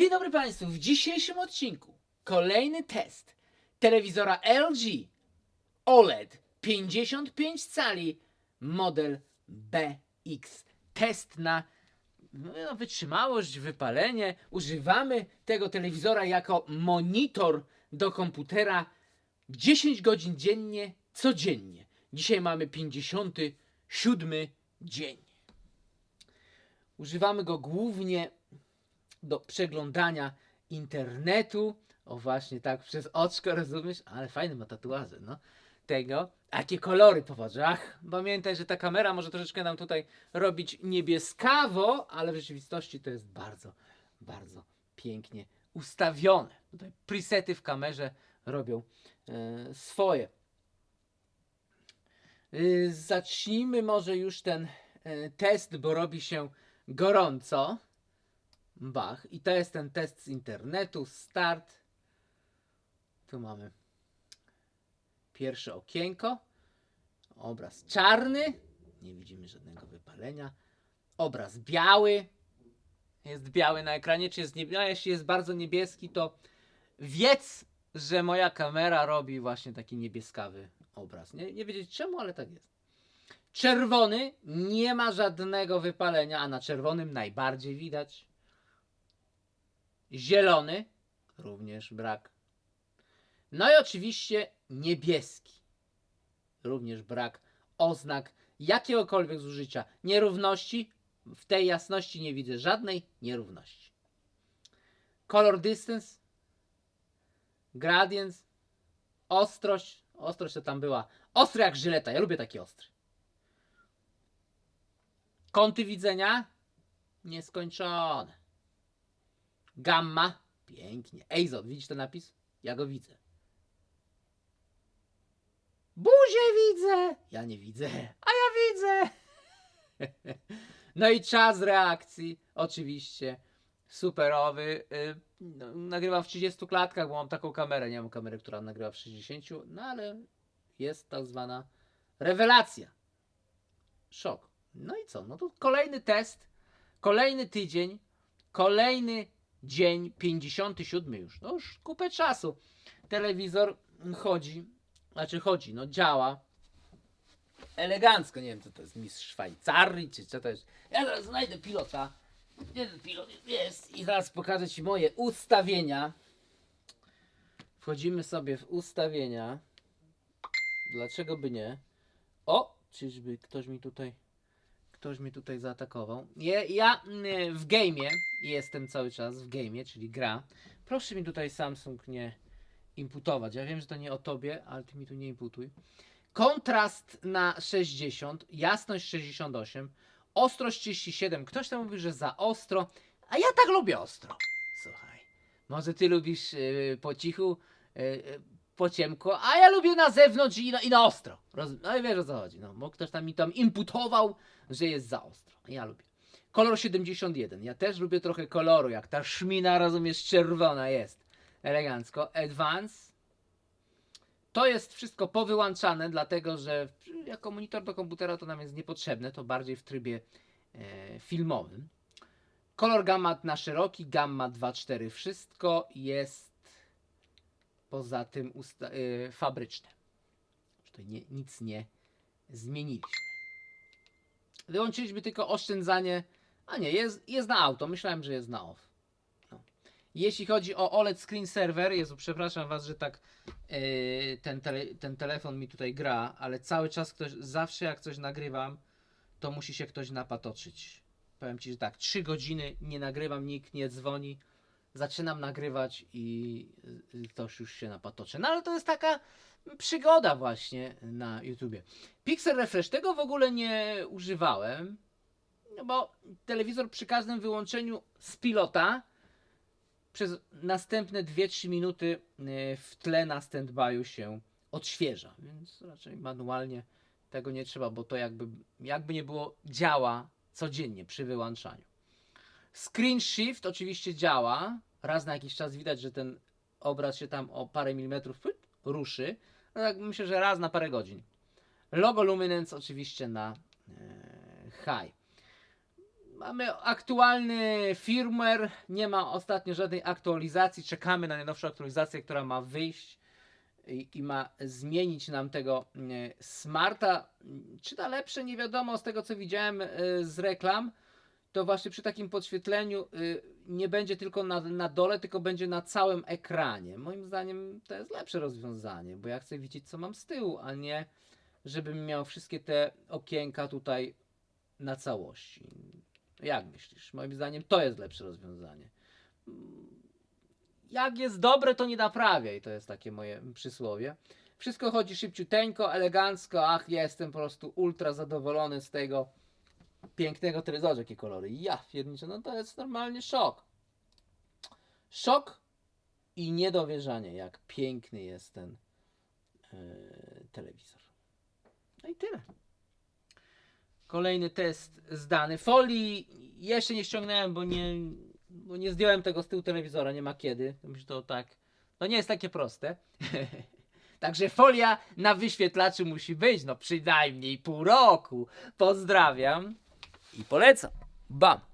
Dzień dobry Państwu, w dzisiejszym odcinku kolejny test telewizora LG OLED 55 cali model BX. Test na no, wytrzymałość, wypalenie. Używamy tego telewizora jako monitor do komputera 10 godzin dziennie, codziennie. Dzisiaj mamy 57 dzień. Używamy go głównie do przeglądania internetu. O właśnie tak, przez oczko rozumiesz? Ale fajne ma tatuaże, no. Tego. Jakie kolory po oczach. Pamiętaj, że ta kamera może troszeczkę nam tutaj robić niebieskawo, ale w rzeczywistości to jest bardzo, bardzo pięknie ustawione. Tutaj presety w kamerze robią e, swoje. Y, Zacznijmy może już ten e, test, bo robi się gorąco. Bach. I to jest ten test z internetu. Start. Tu mamy pierwsze okienko. Obraz czarny. Nie widzimy żadnego wypalenia. Obraz biały. Jest biały na ekranie, czy jest niebieski? Jeśli jest bardzo niebieski, to wiedz, że moja kamera robi właśnie taki niebieskawy obraz. Nie, nie wiedzieć czemu, ale tak jest. Czerwony nie ma żadnego wypalenia, a na czerwonym najbardziej widać. Zielony również brak. No i oczywiście niebieski. Również brak oznak jakiegokolwiek zużycia. Nierówności. W tej jasności nie widzę żadnej nierówności. Color distance. Gradient. Ostrość. Ostrość to tam była. Ostry jak żyleta. Ja lubię taki ostry. Kąty widzenia nieskończone. Gamma. Pięknie. Azot. Widzisz ten napis? Ja go widzę. Buzię widzę. Ja nie widzę. A ja widzę. No i czas reakcji. Oczywiście. Superowy. Y, no, Nagrywam w 30 klatkach, bo mam taką kamerę. Nie mam kamery, która nagrywa w 60. No ale jest tak zwana rewelacja. Szok. No i co? No to kolejny test. Kolejny tydzień. Kolejny dzień, 57 już. No już kupę czasu. Telewizor chodzi, znaczy chodzi, no działa. Elegancko, nie wiem co to jest, mistrz Szwajcarii, czy co to jest. Ja zaraz znajdę pilota. Gdzie ten pilot jest? I zaraz pokażę Ci moje ustawienia. Wchodzimy sobie w ustawienia. Dlaczego by nie? O, czyżby ktoś mi tutaj ktoś mi tutaj zaatakował. Ja, ja mm, w game'ie jestem cały czas, w game'ie, czyli gra. Proszę mi tutaj Samsung nie imputować. Ja wiem, że to nie o tobie, ale ty mi tu nie imputuj. Kontrast na 60, jasność 68, ostrość 37. Ktoś tam mówi, że za ostro, a ja tak lubię ostro. Słuchaj, może ty lubisz yy, po cichu, yy, po ciemku, a ja lubię na zewnątrz i na, i na ostro. Roz, no i wiesz o co chodzi. No, bo ktoś tam mi tam imputował, że jest za ostro. Ja lubię. Kolor 71. Ja też lubię trochę koloru, jak ta szmina, rozumiesz, czerwona jest. Elegancko. Advance. To jest wszystko powyłączane, dlatego że jako monitor do komputera to nam jest niepotrzebne, to bardziej w trybie e, filmowym. Kolor gamma na szeroki, gamma 2.4, wszystko jest poza tym y, fabryczne. Tutaj nie, nic nie zmieniliśmy. Wyłączyliśmy tylko oszczędzanie. A nie, jest, jest na auto. Myślałem, że jest na off. No. Jeśli chodzi o OLED Screen Server, Jezu, przepraszam Was, że tak yy, ten, ten telefon mi tutaj gra, ale cały czas ktoś, zawsze jak coś nagrywam, to musi się ktoś napatoczyć. Powiem Ci, że tak, 3 godziny nie nagrywam, nikt nie dzwoni zaczynam nagrywać i ktoś już się napatoczy. No ale to jest taka przygoda właśnie na YouTubie. Pixel Refresh, tego w ogóle nie używałem, no bo telewizor przy każdym wyłączeniu z pilota przez następne 2-3 minuty y, w tle na standby'u się odświeża, więc raczej manualnie tego nie trzeba, bo to jakby, jakby nie było działa codziennie przy wyłączaniu. Screen Shift oczywiście działa. Raz na jakiś czas widać, że ten obraz się tam o parę milimetrów ruszy. No tak myślę, że raz na parę godzin. Logo Luminance oczywiście na e, high. Mamy aktualny firmware, nie ma ostatnio żadnej aktualizacji. Czekamy na najnowszą aktualizację, która ma wyjść i, i ma zmienić nam tego e, smarta. Czy na lepsze, nie wiadomo, z tego co widziałem e, z reklam, to właśnie przy takim podświetleniu nie będzie tylko na, na dole, tylko będzie na całym ekranie. Moim zdaniem to jest lepsze rozwiązanie, bo ja chcę widzieć, co mam z tyłu, a nie żebym miał wszystkie te okienka tutaj na całości. Jak myślisz? Moim zdaniem to jest lepsze rozwiązanie. Jak jest dobre, to nie naprawiaj. To jest takie moje przysłowie. Wszystko chodzi szybciuteńko, elegancko. Ach, jestem po prostu ultra zadowolony z tego pięknego telewizora. Jakie kolory. Ja pierniczę, no to jest normalnie szok. Szok i niedowierzanie, jak piękny jest ten e, telewizor. No i tyle. Kolejny test zdany. Folii jeszcze nie ściągnąłem, bo nie, bo nie zdjąłem tego z tyłu telewizora, nie ma kiedy. Myślę, to tak. To nie jest takie proste. Także folia na wyświetlaczu musi być, no przynajmniej pół roku. Pozdrawiam i polecam. Bam!